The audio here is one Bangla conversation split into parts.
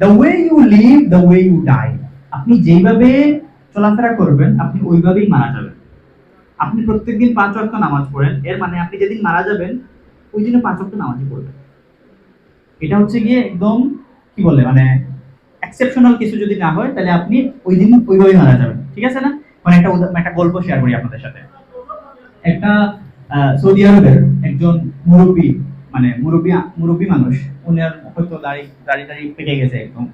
The way you live the way you die আপনি যেইভাবে চলাফেরা করবেন, আপনি ওইভাবেই মারা যাবেন। আপনি প্রত্যেকদিন পাঁচ ওয়াক্ত নামাজ পড়েন, এর মানে আপনি যেদিন মারা যাবেন ওই দিনে পাঁচ ওয়াক্ত নামাজই পড়বেন। এটা হচ্ছে গিয়ে একদম কি বলে মানে এক্সেপশনাল কিছু যদি না হয়, তাহলে আপনি ওই দিন ওইভাবেই মারা যাবেন। ঠিক আছে না? মানে একটা একটা গল্প শেয়ার করি আপনাদের সাথে। একটা সৌদি আরবের একজন মুরব্বী মানে মুরব্বী মুরব্বী মানুষ, উনার হয়তো দাড়ি দাড়ি দাড়ি পেকে গেছে একদম।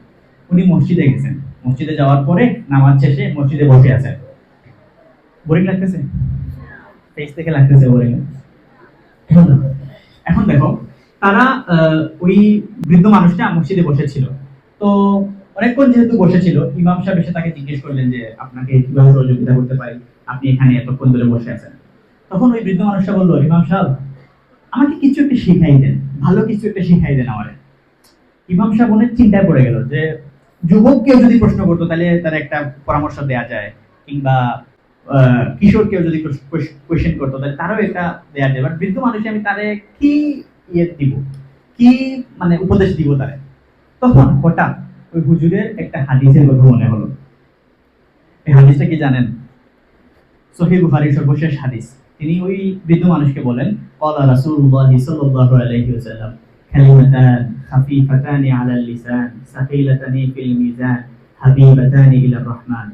উনি মসজিদে গেছেন। মসজিদে যাওয়ার পরে নামাজ শেষে মসজিদে বসে আছেন। বোরিং লাগতেছে? ফেস থেকে লাগতেছে বোরিং এখন দেখো তারা ওই বৃদ্ধ মানুষটা মসজিদে বসেছিল। তো অনেকক্ষণ যেহেতু বসেছিল, ইমাম সাহেব এসে তাকে জিজ্ঞেস করলেন যে, আপনাকে কীভাবে সহযোগিতা করতে পারি? আপনি এখানে এতক্ষণ ধরে বসে আছেন? তখন ওই বৃদ্ধ মানুষটা বলল, ইমাম সাহেব আমাকে কিছু একটা শিখাই দেন, ভালো কিছু একটা শিখাই দেন আমারে। ইমাম সাহেব অনেক চিন্তায় পড়ে গেল যে, যুবক কেউ যদি প্রশ্ন করতো, তাহলে তার একটা পরামর্শ দেওয়া যায়, কিংবা কিশোর কেউ যদি কোয়েশ্চেন করতো, তাহলে তারও এটা দেয়া যায়। বাট বৃদ্ধ মানুষে আমি তারে কি ইয়ে দিব? কি মানে উপদেশ দিব তারে? তখন হঠাৎ ওই হুজুরের একটা হাদিসের কথা মনে হলো। এই হাদিসটা কি জানেন? সহিহ বুখারীর সর্বশেষ হাদিস। তিনি ওই বৃদ্ধ মানুষকে বলেন কলা রাসূলুল্লাহ সাল্লাল্লাহু আলাইহি ওয়াসাল্লাম কালিমাতান খাফিফাতান আলাল লিসান সাকিলাতান ফিল মিজান হাবিবাতান ইলা রহমান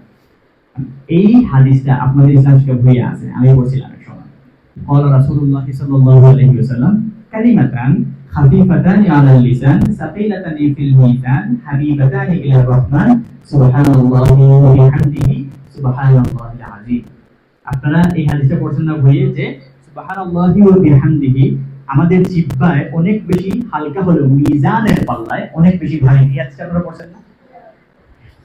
এই হাদিসটা আপনাদের ইসলাম ভুই আছে আমি বলছিলাম এক সময় কলা রাসূলুল্লাহ সাল্লাল্লাহু আলাইহি ওয়াসাল্লাম কালিমাতান খাফিফাতান আলাল লিসান সাকিলাতান ফিল মিজান হাবিবাতান ইলা রহমান সুবহানাল্লাহি ওয়া বিহামদিহি সুবহানাল্লাহিল আযীম আপনারা এই হাদিসটা পড়ছেন না বইয়ে যে সুবহানাল্লাহি ওয়া বিহামদিহি, আমাদের জিহ্বায় অনেক বেশি হালকা হলেও মিজানের পাল্লায় অনেক বেশি ভারী। এই হাদিসটা আপনারা পড়ছেন না?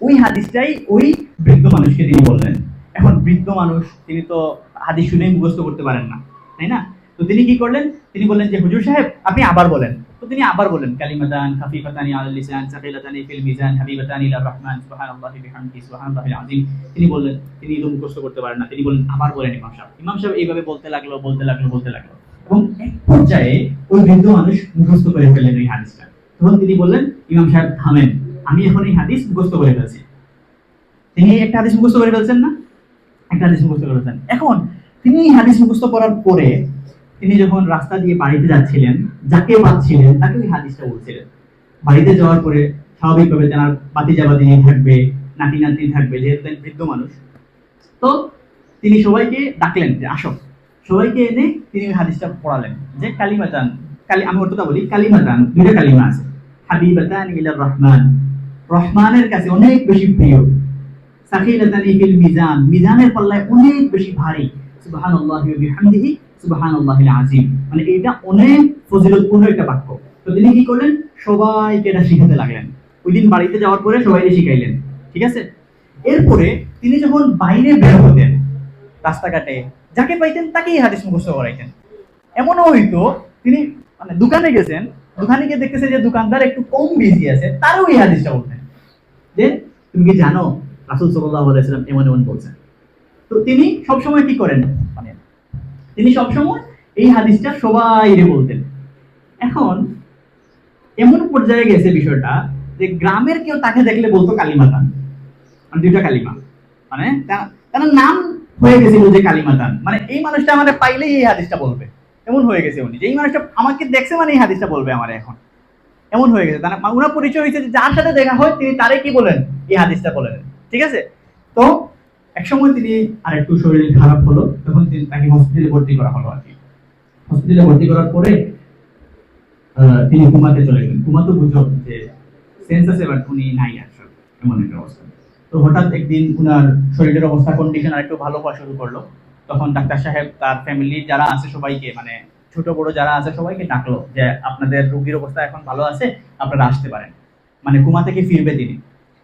ওই হাদিসটাই ওই বৃদ্ধ মানুষকে তিনি বললেন। এখন বৃদ্ধ মানুষ, তিনি তো হাদিস শুনেই মুখস্থ করতে পারেন না, তাই না? তো তিনি কি করলেন? তিনি বললেন যে, হুজুর সাহেব, আপনি আবার বলেন। তিনি আবার বলেন কালিমাতান খাফিফাতানি আলাল লিসান সাকিলাতানি ফিল মিজান, হাবিবাতানি ইলা রহমান, সুবহানাল্লাহি বিহামদিহি, সুবহানাল্লাহিল আযীম। তিনি বললেন, তিনি তো মুখস্থ করতে পারেন না। তিনি বললেন, আবার বলেন ইমাম সাহেব। ইমাম সাহেব এইভাবে বলতে লাগল বলতে লাগল বলতে লাগল। এবং এক পর্যায়ে ওই বৃদ্ধ মানুষ মুখস্থ করে ফেললেন এই হাদিসটা। তখন তিনি বললেন, ইমাম সাহেব, থামেন। আমি এখন এই হাদিস মুখস্থ করে ফেলছি। তিনি একটা হাদিস মুখস্থ করে ফেলছেন না? একটা হাদিস মুখস্থ করে ফেলছেন। এখন তিনি হাদিস মুখস্থ করার পরে তিনি যখন রাস্তা দিয়ে বাড়িতে যাচ্ছিলেন, যাকে পাচ্ছিলেন তাকে ওই হাদিসটা বলছিলেন। বাড়িতে যাওয়ার পরে স্বাভাবিকভাবে তেনার বাতি জাবাতি থাকবে, নাতি নাতি থাকবে, যেহেতু বৃদ্ধ মানুষ। তো তিনি সবাইকে ডাকলেন যে আসো। সবাইকে এনে তিনি ওই হাদিসটা পড়ালেন যে কালিমাতান, কালি, আমি অর্থটা বলি, কালিমাতান, দুইটা কালিমা আছে। হাবিবাতান ইলার রহমান। রহমানের কাছে অনেক বেশি প্রিয়। সাকিলাতানি ফিল মিজান। মিজানের পাল্লায় অনেক বেশি ভারী। সুবহানাল্লাহি ওয়া বিহামদিহি আযীম। মানে এটা অনেক ফজিলতপূর্ণ একটা বাক্য। তো তিনি কি করলেন? সবাইকে এটা শিখাতে লাগলেন। ওই দিন বাড়িতে যাওয়ার পরে সবাইকে শিখাইলেন। ঠিক আছে? এরপরে তিনি যখন বাইরে বের হতেন রাস্তাঘাটে, যাকে পাইতেন তাকেই হাদিস মুখস্থ করাইতেন। এমনও হইতো, তিনি মানে দোকানে গেছেন, দোকানে গিয়ে দেখতেছে যে দোকানদার একটু কম বিজি আছে, তারও এই হাদিসটা বলতেন। যে তুমি কি জানো, রাসুল সাল্লাহ আলাইসাল্লাম এমন এমন বলছেন। তো তিনি সবসময় কি করেন? মানে তিনি সবসময় এই হাদিসটা সবাই বলতেন। এখন, এমন পর্যায়ে গেছে বিষয়টা যে গ্রামের কেউ তাকে দেখলে বলতো কালিমাতান মানে দুইটা কালিমা। মানে তার নাম হয়ে গেছিল যে কালিমাতান মানে এই মানুষটা আমাদের পাইলেই এই হাদিসটা বলবে। এমন হয়ে গেছে উনি। যে এই মানুষটা আমাকে দেখছে মানে এই হাদিসটা বলবে আমার এখন। এমন হয়ে গেছে। তার উনার পরিচয় হয়েছে যার সাথে দেখা হয় তিনি তারে কি বলেন? এই হাদিসটা বলেন। ঠিক আছে? তো একসময় তিনি আর একটু শরীর খারাপ হলো, তখন তিনি তাকে হসপিটালে ভর্তি করা হলো আর কি। হসপিটালে ভর্তি করার পরে তিনি ঘুমাতে চলে গেলেন। ঘুমাতে বুঝো যে সেন্স আছে বাট উনি নাই আসলে এমন একটা অবস্থা। তো হঠাৎ একদিন উনার শরীরের অবস্থা কন্ডিশন আর একটু ভালো হওয়া শুরু করল। তখন ডাক্তার সাহেব তার ফ্যামিলি যারা আছে সবাইকে মানে ছোট বড় যারা আছে সবাইকে ডাকলো যে, আপনাদের রোগীর অবস্থা এখন ভালো আছে, আপনারা আসতে পারেন। মানে ঘুমা থেকে ফিরবে তিনি।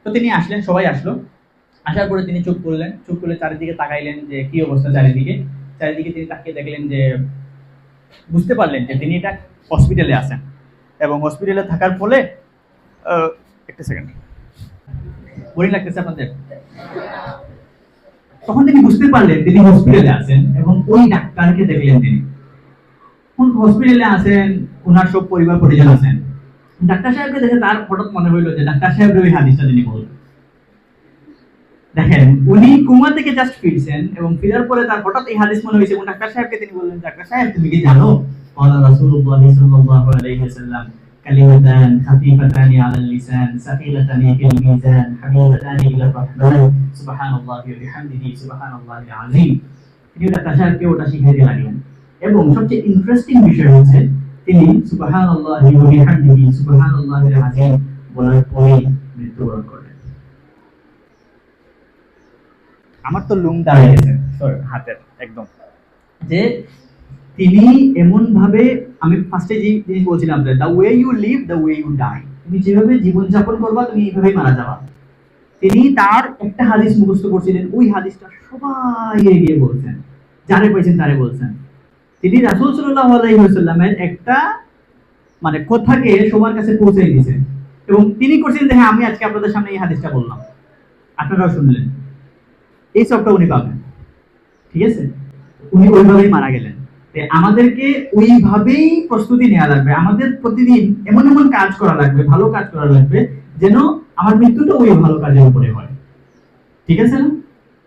তো তিনি আসলেন, সবাই আসলো। আসার পরে তিনি চুপ করলেন। চুপ করে চারিদিকে তাকাইলেন যে কি অবস্থা চারিদিকে। চারিদিকে তিনি তাকিয়ে দেখলেন যে বুঝতে পারলেন যে তিনি এটা হসপিটালে আসেন এবং হসপিটালে থাকার ফলে একটা সেকেন্ড বোরিং লাগতেছে আপনাদের? তখন তিনি বুঝতে পারলেন তিনি হসপিটালে আছেন এবং ওই ডাক্তারকে দেখলেন তিনি। কোন হসপিটালে আছেন, ওনার সব পরিবার পরিজন আছেন। ডাক্তার সাহেবকে দেখে তার হঠাৎ মনে হইল যে ডাক্তার সাহেবের ওই হাদিসটা তিনি বলবেন দেখেন উনি কুমা থেকে জাস্ট ফিরছেন এবং ফিরার পরে তার হঠাৎ এই হাদিস মনে হয়েছে এবং ডাক্তার সাহেবকে তিনি বললেন ডাক্তার সাহেব তুমি কি জানো قال رسول الله صلى الله عليه وسلم كلمتان خفيفتان على اللسان ثقيلتان في الميزان حبيبتان الى الرحمن سبحان الله وبحمده سبحان الله العظيم তিনি ডাক্তার সাহেবকে ওটা শিখিয়ে দিয়ে লাগলেন এবং সবচেয়ে ইন্টারেস্টিং বিষয় হচ্ছে তিনি সুবাহান আল্লাহ বিহামদিহি সুবাহান আল্লাহ আজিম বলার পরে মৃত্যুবরণ করলেন আমার তো লুম দাঁড়িয়ে গেছে। হাতের একদম। যে তিনি এমন ভাবে আমি ফার্স্টে যে জিনিস বলছিলাম যে the way you live the way you die তুমি যেভাবে জীবন যাপন করবা তুমি এইভাবেই মারা যাবা। তিনি তার একটা হাদিস মুখস্থ করছিলেন। ওই হাদিসটা সবাই এগিয়ে বলছেন। যারে পাইছেন তারে বলছেন। তিনি রাসূল সাল্লাল্লাহু আলাইহি ওয়াসাল্লামের একটা মানে কথাকে সবার কাছে পৌঁছে দিয়েছেন। এবং তিনি করছেন যে হ্যাঁ আমি আজকে আপনাদের সামনে এই হাদিসটা বললাম। আপনারাও শুনলেন। এই সবটা উনি পাবেন। ঠিক আছে? উনি ওইভাবেই মারা গেলেন। আমাদেরকে ওইভাবেই প্রস্তুতি নেওয়া লাগবে। আমাদের প্রতিদিন এমন এমন কাজ করা লাগবে, ভালো কাজ করা লাগবে, যেন আমার মৃত্যুটা ওই ভালো কাজের উপরে হয়। ঠিক আছে না?